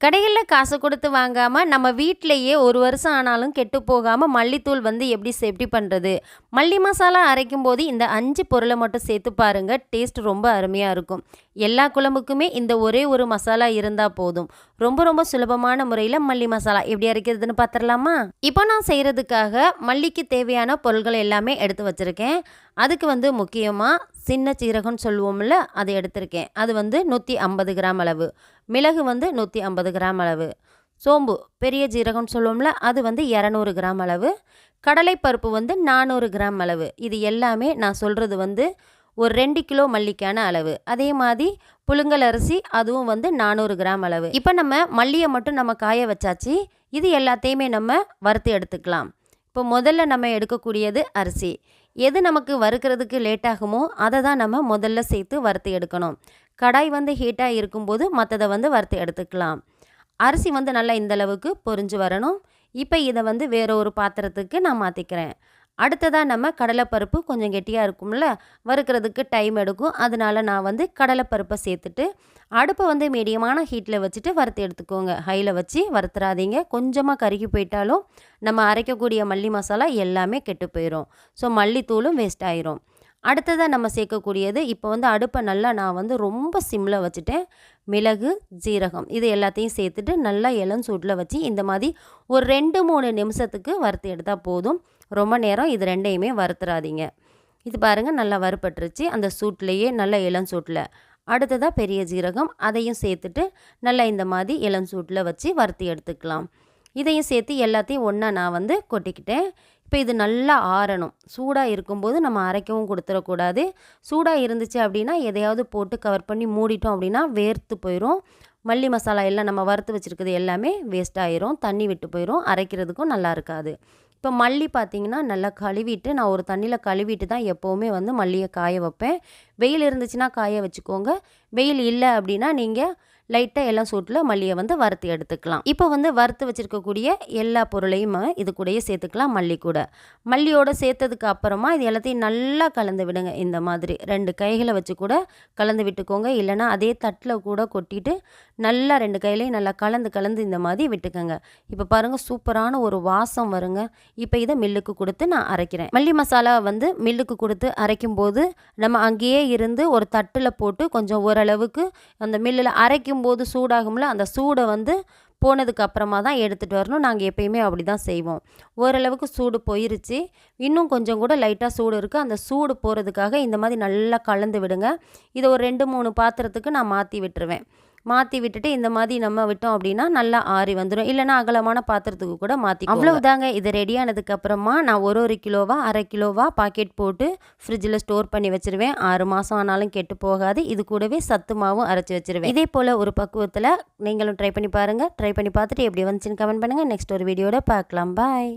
கடைகளில் காசு கொடுத்து வாங்காமல் நம்ம வீட்டிலையே ஒரு வருஷம் ஆனாலும் கெட்டு போகாமல் மல்லித்தூள் வந்து எப்படி சேஃப்டி பண்ணுறது மல்லி மசாலா அரைக்கும் போது இந்த அஞ்சு பொருளை மட்டும் சேர்த்து பாருங்கள் டேஸ்ட் ரொம்ப அருமையாக இருக்கும். எல்லா குழம்புக்குமே இந்த ஒரே ஒரு மசாலா இருந்தால் போதும். ரொம்ப ரொம்ப சுலபமான முறையில் மல்லி மசாலா எப்படி அரைக்கிறதுன்னு பார்த்துடலாமா இப்போ நான் செய்கிறதுக்காக மல்லிக்கு தேவையான பொருள்கள் எல்லாமே எடுத்து வச்சுருக்கேன். அதுக்கு வந்து முக்கியமாக சின்ன சீரகம்னு சொல்லுவோம்ல அதை எடுத்திருக்கேன். அது வந்து நூற்றி ஐம்பது கிராம் அளவு. மிளகு வந்து நூற்றி ஐம்பது கிராம் அளவு. சோம்பு பெரிய ஜீரகம்னு சொல்லுவோம்ல அது வந்து இரநூறு கிராம் அளவு. கடலைப்பருப்பு வந்து நானூறு கிராம் அளவு. இது எல்லாமே நான் சொல்கிறது வந்து ஒரு ரெண்டு கிலோ மல்லிக்கான அளவு. அதே மாதிரி புழுங்கல் அரிசி அதுவும் வந்து நானூறு கிராம் அளவு. இப்போ நம்ம மல்லியை மட்டும் நம்ம காய வச்சாச்சு இது எல்லாத்தையுமே நம்ம வறுத்து எடுத்துக்கலாம். இப்போ முதல்ல நம்ம எடுக்கக்கூடியது அரிசி. எது நமக்கு வறுக்கிறதுக்கு லேட் ஆகுமோ அதை தான் நம்ம முதல்ல சேர்த்து வறுத்து எடுக்கணும். கடாய் வந்து ஹீட்டாக இருக்கும்போது மற்றதை வந்து வறுத்து எடுத்துக்கலாம். அரிசி வந்து நல்லா இந்தளவுக்கு பொறிஞ்சு வரணும். இப்போ இதை வந்து வேற ஒரு பாத்திரத்துக்கு நான் மாற்றிக்கிறேன் அடுத்ததாக நம்ம கடலைப்பருப்பு கொஞ்சம் கெட்டியாக இருக்கும்ல வறுக்கிறதுக்கு டைம் எடுக்கும். அதனால நான் வந்து கடலைப்பருப்பை சேர்த்துட்டு அடுப்பை வந்து மீடியமான ஹீட்டில் வச்சுட்டு வறுத்து எடுத்துக்கோங்க. ஹையில் வச்சு வறுத்துறாதீங்க. கொஞ்சமாக கருகி போயிட்டாலும் நம்ம அரைக்கக்கூடிய மல்லி மசாலா எல்லாமே கெட்டு போயிடும் ஸோ மல்லித்தூளும் வேஸ்ட் ஆயிரும். அடுத்ததாக நம்ம சேர்க்கக்கூடியது இப்போ வந்து அடுப்பை நல்லா நான் வந்து ரொம்ப சிம்மில் வச்சுட்டேன். மிளகு ஜீரகம் இது எல்லாத்தையும் சேர்த்துட்டு நல்லா இளஞ்சூட்டில் வச்சு இந்த மாதிரி ஒரு ரெண்டு மூணு நிமிஷத்துக்கு வறுத்து எடுத்தால் போதும். ரொம்ப நேரம் இது ரெண்டையுமே வறுத்துறாதீங்க. இது பாருங்கள் நல்லா வறுப்பட்டுருச்சு அந்த சூட்லேயே நல்ல இளஞ்சூட்டில் அடுத்ததாக பெரிய ஜீரகம் அதையும் சேர்த்துட்டு நல்லா இந்த மாதிரி இளஞ்சூட்டில் வச்சு வறுத்து எடுத்துக்கலாம். இதையும் சேர்த்து எல்லாத்தையும் ஒன்றா நான் வந்து கொட்டிக்கிட்டேன். இப்போ இது நல்லா ஆறணும். சூடாக இருக்கும்போது நம்ம அரைக்கவும் கொடுத்துடக்கூடாது. சூடாக இருந்துச்சு அப்படின்னா எதையாவது போட்டு கவர் பண்ணி மூடிட்டோம் அப்படின்னா வேர்த்து போயிடும் மல்லி மசாலா எல்லாம் நம்ம வறுத்து வச்சுருக்கிறது எல்லாமே வேஸ்ட் ஆயிரும். தண்ணி விட்டு போயிடும் அரைக்கிறதுக்கும் நல்லா இருக்காது. இப்போ மல்லி பார்த்திங்கன்னா நல்லா கழுவிட்டு நான் ஒரு தண்ணியில் கழுவிட்டு தான் எப்போவுமே வந்து மல்லியை காய வைப்பேன். வெயில் இருந்துச்சுன்னா காய வச்சுக்கோங்க. வெயில் இல்லை அப்படின்னா நீங்கள் லைட்டாக எல்லாம் சூட்டில் மல்லியை வந்து வறுத்து எடுத்துக்கலாம். இப்போ வந்து வறுத்து வச்சுருக்கக்கூடிய எல்லா பொருளையும் இது கூடயே சேர்த்துக்கலாம் மல்லி கூட. மல்லியோடு சேர்த்ததுக்கு அப்புறமா இது எல்லாத்தையும் நல்லா கலந்து விடுங்க. இந்த மாதிரி ரெண்டு கைகளை வச்சு கூட கலந்து விட்டுக்கோங்க. இல்லைனா அதே தட்டில் கூட கொட்டிட்டு நல்லா ரெண்டு கையிலையும் நல்லா கலந்து கலந்து இந்த மாதிரி விட்டுக்கோங்க. இப்போ பாருங்கள் சூப்பரான ஒரு வாசம் வருங்க. இப்போ இதை மில்லுக்கு கொடுத்து நான் அரைக்கிறேன். மல்லி மசாலா வந்து மில்லுக்கு கொடுத்து அரைக்கும் போது நம்ம அங்கேயே இருந்து ஒரு தட்டில் போட்டு கொஞ்சம் ஓரளவுக்கு அந்த மில்லில் அரைக்கும் போது சூடாகும்ல அந்த சூடை வந்து போனதுக்கு அப்புறமா தான் எடுத்துகிட்டு வரணும். நாங்கள் எப்பயுமே அப்படி தான் செய்வோம். ஓரளவுக்கு சூடு போயிருச்சு. இன்னும் கொஞ்சம் கூட லைட்டாக சூடு இருக்குது அந்த சூடு போகிறதுக்காக இந்த மாதிரி நல்லா கலந்து விடுங்க. இதை ஒரு ரெண்டு மூணு பாத்திரத்துக்கு நான் மாற்றி விட்டுருவேன். மாற்றி விட்டுட்டு இந்த மாதிரி நம்ம விட்டோம் அப்படின்னா நல்லா ஆறி வந்துடும் இல்லைனா அகலமான பாத்திரத்துக்கு கூட மாற்றி அவ்வளவுதாங்க. இது ரெடியானதுக்கு அப்புறமா நான் ஒரு ஒரு கிலோவா அரை கிலோவா பாக்கெட் போட்டு ஃப்ரிட்ஜில் ஸ்டோர் பண்ணி வச்சிருவேன். ஆறு மாதம் ஆனாலும் கெட்டு போகாது. இது கூடவே சத்து மாவும் அரைச்சி வச்சிருவேன். இதே போல் ஒரு பக்குவத்தில் நீங்களும் ட்ரை பண்ணி பாருங்கள் ட்ரை பண்ணி பார்த்துட்டு எப்படி வந்துச்சுன்னு கமெண்ட் பண்ணுங்கள் நெக்ஸ்ட் ஒரு வீடியோட பார்க்கலாம். பாய்